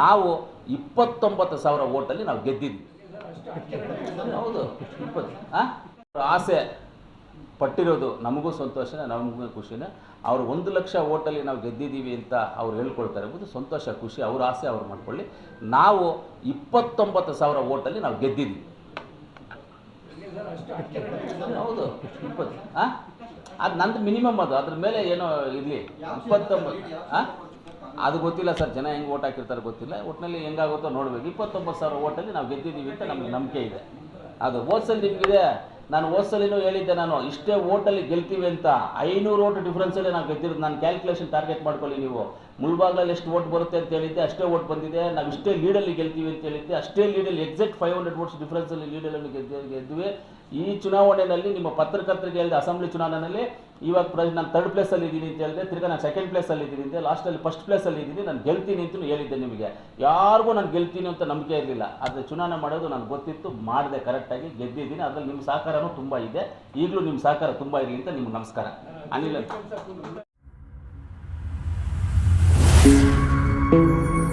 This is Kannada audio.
ನಾವು ಇಪ್ಪತ್ತೊಂಬತ್ತು ಸಾವಿರ ಓಟಲ್ಲಿ ನಾವು ಗೆದ್ದಿದ್ವಿ. ಹೌದು, ಇಪ್ಪತ್ತು ಆಸೆ ಪಟ್ಟಿರೋದು ನಮಗೂ ಸಂತೋಷನೇ, ನಮಗೂ ಖುಷಿನೇ. ಅವರು ಒಂದು ಲಕ್ಷ ಓಟಲ್ಲಿ ನಾವು ಗೆದ್ದಿದ್ದೀವಿ ಅಂತ ಅವ್ರು ಹೇಳ್ಕೊಳ್ತಾರೆ ಎಂಬುದು ಸಂತೋಷ, ಖುಷಿ, ಅವ್ರ ಆಸೆ ಅವ್ರು ಮಾಡ್ಕೊಳ್ಳಿ. ನಾವು ಇಪ್ಪತ್ತೊಂಬತ್ತು ಸಾವಿರ ಓಟಲ್ಲಿ ನಾವು ಗೆದ್ದಿದ್ದೀವಿ. ಹೌದು, ಇಪ್ಪತ್ತು ಅದು ನಂದು ಮಿನಿಮಮ್ ಅದು, ಅದ್ರ ಮೇಲೆ ಏನೋ ಇರಲಿ. ಇಪ್ಪತ್ತೊಂಬತ್ತು ಹಾಂ ಅದು ಗೊತ್ತಿಲ್ಲ ಸರ್, ಜನ ಹೆಂಗೆ ಓಟ್ ಹಾಕಿರ್ತಾರೆ ಗೊತ್ತಿಲ್ಲ. ಒಟ್ಟಿನಲ್ಲಿ ಹೆಂಗಾಗುತ್ತೋ ನೋಡಬೇಕು. ಇಪ್ಪತ್ತೊಂಬತ್ತು ಸಾವಿರ ಓಟಲ್ಲಿ ನಾವು ಗೆದ್ದಿದ್ದೀವಿ ಅಂತ ನಮಗೆ ನಂಬಿಕೆ ಇದೆ. ಅದು ಓದ್ಸಲ್ ನಿಮಗಿದೆ. ನಾನು ಓದ್ಸಲಿನೂ ಹೇಳಿದ್ದೆ ನಾನು, ಇಷ್ಟೇ ಓಟಲ್ಲಿ ಗೆಲ್ತೀವಿ ಅಂತ. ಐನೂರು ಓಟ್ ಡಿಫ್ರೆನ್ಸಲ್ಲಿ ನಾವು ಗೆದ್ದಿರೋದು. ನಾನು ಕ್ಯಾಲ್ಕುಲೇಷನ್ ಟಾರ್ಗೆಟ್ ಮಾಡ್ಕೊಳ್ಳಿ ನೀವು. ಮುಳ್ಬಾಗ್ಲಲ್ಲಿ ಎಷ್ಟು ಓಟ್ ಬರುತ್ತೆ ಅಂತ ಹೇಳಿದ್ದೆ, ಅಷ್ಟೇ ಓಟ್ ಬಂದಿದೆ. ನಾವು ಇಷ್ಟೇ ಲೀಡಲ್ಲಿ ಗೆಲ್ತೀವಿ ಅಂತ ಹೇಳಿದ್ದೆ. ಅಷ್ಟೇ ಲೀಡಲ್ಲಿ ಎಕ್ಸಾಕ್ಟ್ ಫೈವ್ ಹಂಡ್ರೆಡ್ ವೋಟ್ಸ್ ಡಿಫ್ರೆನ್ಸಲ್ಲಿ ಲೀಡಲ್ಲಿ ಗೆದ್ದು ಗೆದ್ವಿ ಈ ಚುನಾವಣೆಯಲ್ಲಿ ನಿಮ್ಮ ಪತ್ರಕರ್ತರಿಗೆ ಹೇಳಿದೆ, ಅಸೆಂಬ್ಲಿ ಚುನಾವಣೆಯಲ್ಲಿ ಇವಾಗ ಪ್ರ, ನಾನು ತರ್ಡ್ ಪ್ಲೇಸಲ್ಲಿ ಇದ್ದೀನಿ ಅಂತ ಹೇಳಿದೆ. ತಿರ್ಗಾ ನಾನು ಸೆಕೆಂಡ್ ಪ್ಲೇಸಲ್ಲಿ ಇದ್ದೀನಿ ಅಂತ ಲಾಸ್ಟಲ್ಲಿ ಫಸ್ಟ್ ಪ್ಲೇಸಲ್ಲಿ ಇದ್ದೀನಿ, ನಾನು ಗೆಲ್ತೀನಿ ಅಂತ ಹೇಳಿದ್ದೆ ನಿಮಗೆ. ಯಾರಿಗೂ ನಾನು ಗೆಲ್ತೀನಿ ಅಂತ ನಂಬಿಕೆ ಇರಲಿಲ್ಲ. ಆದರೆ ಚುನಾವಣೆ ಮಾಡೋದು ನನಗೆ ಗೊತ್ತಿತ್ತು, ಮಾಡಿದೆ ಕರೆಕ್ಟಾಗಿ ಗೆದ್ದಿದ್ದೀನಿ. ಅದರಲ್ಲಿ ನಿಮ್ಮ ಸಹಕಾರನೂ ತುಂಬ ಇದೆ. ಈಗಲೂ ನಿಮ್ಮ ಸಹಕಾರ ತುಂಬ ಇರಲಿ ಅಂತ ನಿಮ್ಗೆ ನಮಸ್ಕಾರ. ಅನಿಲ್ ಅಂತ